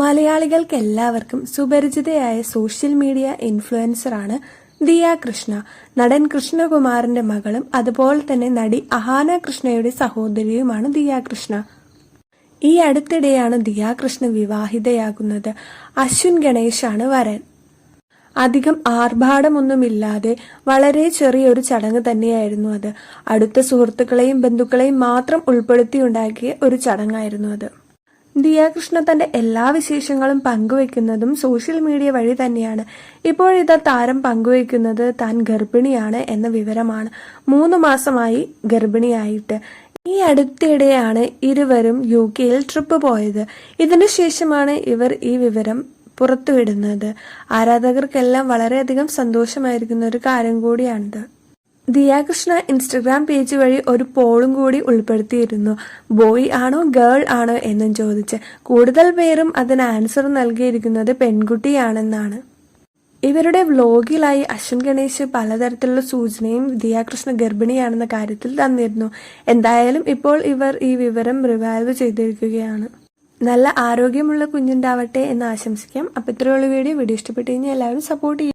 മലയാളികൾക്ക് എല്ലാവർക്കും സുപരിചിതയായ സോഷ്യൽ മീഡിയ ഇൻഫ്ലുവൻസറാണ് ദിയ കൃഷ്ണ. നടൻ കൃഷ്ണകുമാറിന്റെ മകളും അതുപോലെ തന്നെ നടി അഹാന കൃഷ്ണയുടെ സഹോദരിയുമാണ് ദിയ കൃഷ്ണ. ഈ അടുത്തിടെയാണ് ദിയ കൃഷ്ണ വിവാഹിതയാകുന്നത്. അശ്വിൻ ഗണേഷാണ് വരൻ. അധികം ആർഭാടമൊന്നുമില്ലാതെ വളരെ ചെറിയൊരു ചടങ്ങ് തന്നെയായിരുന്നു അത്. അടുത്ത സുഹൃത്തുക്കളെയും ബന്ധുക്കളെയും മാത്രം ഉൾപ്പെടുത്തിയുണ്ടാക്കിയ ഒരു ചടങ്ങായിരുന്നു അത്. ദിയാകൃഷ്ണ തന്റെ എല്ലാ വിശേഷങ്ങളും പങ്കുവെക്കുന്നതും സോഷ്യൽ മീഡിയ വഴി തന്നെയാണ്. ഇപ്പോഴിതാ താരം പങ്കുവെക്കുന്നത് താൻ ഗർഭിണിയാണ് എന്ന വിവരമാണ്. മൂന്ന് മാസമായി ഗർഭിണിയായിട്ട്. ഈ അടുത്തിടെയാണ് ഇരുവരും യു കെയിൽ ട്രിപ്പ് പോയത്. ഇതിനു ശേഷമാണ് ഇവർ ഈ വിവരം പുറത്തുവിടുന്നത്. ആരാധകർക്കെല്ലാം വളരെയധികം സന്തോഷമായിരിക്കുന്ന ഒരു കാര്യം കൂടിയാണിത്. ദിയാകൃഷ്ണ ഇൻസ്റ്റഗ്രാം പേജ് വഴി ഒരു പോളും കൂടി ഉൾപ്പെടുത്തിയിരുന്നു. ബോയ് ആണോ ഗേൾ ആണോ എന്നും ചോദിച്ച്. കൂടുതൽ പേരും അതിന് ആൻസർ നൽകിയിരിക്കുന്നത് പെൺകുട്ടിയാണെന്നാണ്. ഇവരുടെ വ്ലോഗിലായി അശ്വിൻ ഗണേശ് പലതരത്തിലുള്ള സൂചനയും ദിയാകൃഷ്ണ ഗർഭിണിയാണെന്ന കാര്യത്തിൽ തന്നിരുന്നു. എന്തായാലും ഇപ്പോൾ ഇവർ ഈ വിവരം റിവൈവ് ചെയ്തിരിക്കുകയാണ്. നല്ല ആരോഗ്യമുള്ള കുഞ്ഞുണ്ടാവട്ടെ എന്ന് ആശംസിക്കാം. അപ്പോൾ ഇത്രയുള്ള വീഡിയോ. വീഡിയോ ഇഷ്ടപ്പെട്ടു കഴിഞ്ഞാൽ എല്ലാവരും സപ്പോർട്ട് ചെയ്യും